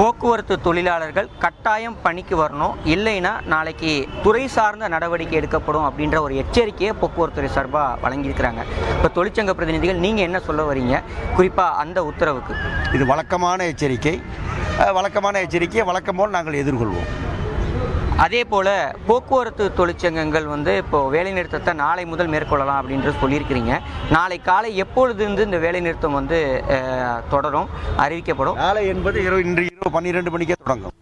போக்குவரத்து தொழிலாளர்கள் கட்டாயம் பணிக்கு வரணும். இல்லைன்னா நாளைக்கு துறை சார்ந்த நடவடிக்கை எடுக்கப்படும் அப்படின்ற ஒரு எச்சரிக்கையை போக்குவரத்துறை சார்பாக வழங்கியிருக்கிறாங்க. இப்போ தொழிற்சங்க பிரதிநிதிகள் நீங்கள் என்ன சொல்ல வரீங்க? குறிப்பாக அந்த உத்தரவுக்கு. இது வழக்கமான எச்சரிக்கை. வழக்கமான எச்சரிக்கையை வழக்கம் போல் நாங்கள் எதிர்கொள்வோம். அதே போல் போக்குவரத்து தொழிற்சங்கங்கள் வந்து இப்போ வேலைநிறுத்தத்தை நாளை முதல் மேற்கொள்ளலாம் அப்படின்றது சொல்லியிருக்கிறீங்க. நாளை காலை எப்பொழுது இருந்து இந்த வேலைநிறுத்தம் வந்து தொடரும் அறிவிக்கப்படும்? நாளை என்பது இரவு இன்று இரவு பன்னிரெண்டு மணிக்கே தொடங்கும்.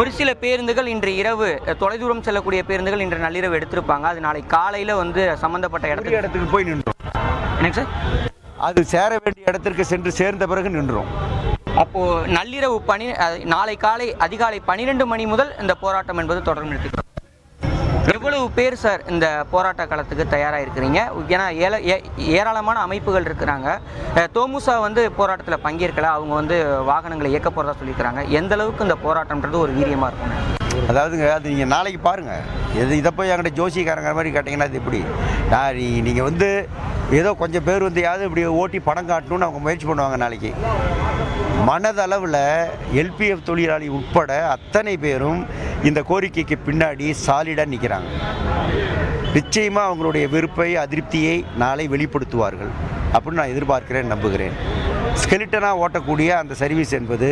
ஒரு சில பேருந்துகள் இன்று இரவு தொலைதூரம் செல்லக்கூடிய பேருந்துகள் இன்று நள்ளிரவு எடுத்திருப்பாங்க. அது நாளை காலையில் வந்து சம்மந்தப்பட்ட இடத்துக்கு இடத்துக்கு போய் நின்றோம். என்னங்க சார்? அது சேர வேண்டிய இடத்திற்கு சென்று சேர்ந்த பிறகு நின்றோம். அப்போ நள்ளிரவு பனி நாளை காலை அதிகாலை பன்னிரெண்டு மணி முதல் இந்த போராட்டம் என்பது தொடர்ந்து நிறுத்திக்கிறோம் எவ்வளவு பேர் சார் இந்த போராட்ட காலத்துக்கு தயாராக இருக்கிறீங்க ஏன்னா ஏல ஏ- ஏராளமான அமைப்புகள் இருக்கிறாங்க. தோமுசா வந்து போராட்டத்தில் பங்கேற்கல. அவங்க வந்து வாகனங்களை இயக்க போகிறதா சொல்லியிருக்கிறாங்க. எந்த அளவுக்கு இந்த போராட்டம்ன்றது ஒரு வீரியமாக இருக்கும் அதாவதுங்க அது நீங்கள் நாளைக்கு பாருங்கள் எது இதை போய் என்கிட்ட ஜோசிக்காரங்க மாதிரி கேட்டிங்கன்னா அது எப்படி? நான் நீங்கள் வந்து ஏதோ கொஞ்சம் பேர் வந்து யாவது இப்படி ஓட்டி படம் காட்டணும்னு அவங்க முயற்சி பண்ணுவாங்க நாளைக்கு. மனதளவில் எல்பிஎஃப் தொழிலாளி உட்பட அத்தனை பேரும் இந்த கோரிக்கைக்கு பின்னாடி சாலிடாக நிற்கிறாங்க நிச்சயமாக அவங்களுடைய வெறுப்பை அதிருப்தியை நாளை வெளிப்படுத்துவார்கள். அப்படின்னு நான் எதிர்பார்க்கிறேன் நம்புகிறேன். ஸ்கெலிட்டனாக ஓட்டக்கூடிய அந்த சர்வீஸ் என்பது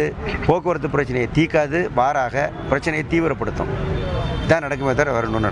போக்குவரத்து பிரச்சனையை தீக்காது மாறாக பிரச்சனையை தீவிரப்படுத்தும். இதான் நடக்குமே தவிர வேறு நடக்கும்